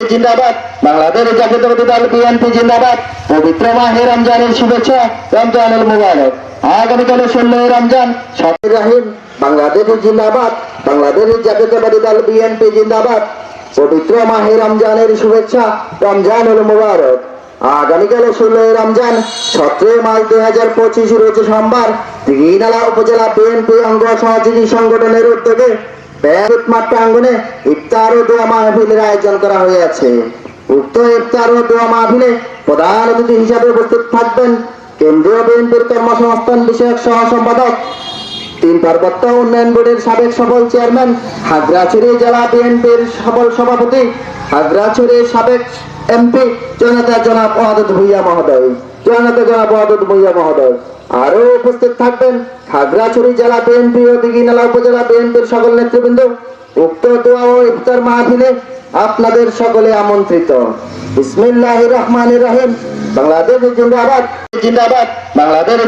জিন্দাবাদ। বাংলাদেশ জাতীয়তাবাদী দল বিএনপি জিন্দাবাদ। পবিত্র মাহে রমজানের শুভেচ্ছা, রমজানুল মুবারক। আগামীকালে ষোলোই রমজান সফর রাহিম বাংলাদেশ জিন্দাবাদ বাংলাদেশ জাতীয়তাবাদী দল বিএনপি জিন্দাবাদ। পবিত্র মাহে রমজানের শুভেচ্ছা, রমজানুল মুবারক। আগামীকালে ষোলোই রমজান, সতেরোই মার্চ দুই হাজার পঁচিশ রোজ সোমবার দিঘিনালা উপজেলা বিএনপি অঙ্গ সহযোগী সংগঠনের উদ্যোগে ব্যায়াত মাঠ ইফতার ও দোয়া মাহফিলের আয়োজন করা হয়েছে। উক্ত ইফতার ও দোয়া মাহফিলে প্রধান অতিথি হিসাবে উপস্থিত থাকবেন কেন্দ্রীয় বিএনপির কর্মসংস্থান বিষয়ক সহ সম্পাদক তিন পার্বত্য উন্নয়ন বোর্ডের সাবেক সফল চেয়ারম্যান হাগরাছড়ি জেলা বিএনপির সফল সভাপতি হাগরাছড়ির সাবেক এমপি জনতা জনাব ওয়াদুদ ভুইয়া মহোদয়। জনতা জনাব ওয়াদুদ ভুইয়া মহোদয়। আরও উপস্থিত থাকবেন খাগড়াছড়ি জেলা বিএনপি ও দিঘিনালা উপজেলা বিএনপির সকল নেতৃবৃন্দ। উক্ত দোয়া ও ইফতার মাহফিলে আপনাদের সকলে আমন্ত্রিত। বিসমিল্লাহির রহমানির রহিম। বাংলাদেশ জিন্দাবাদ। জিন্দাবাদ। বাংলাদেশ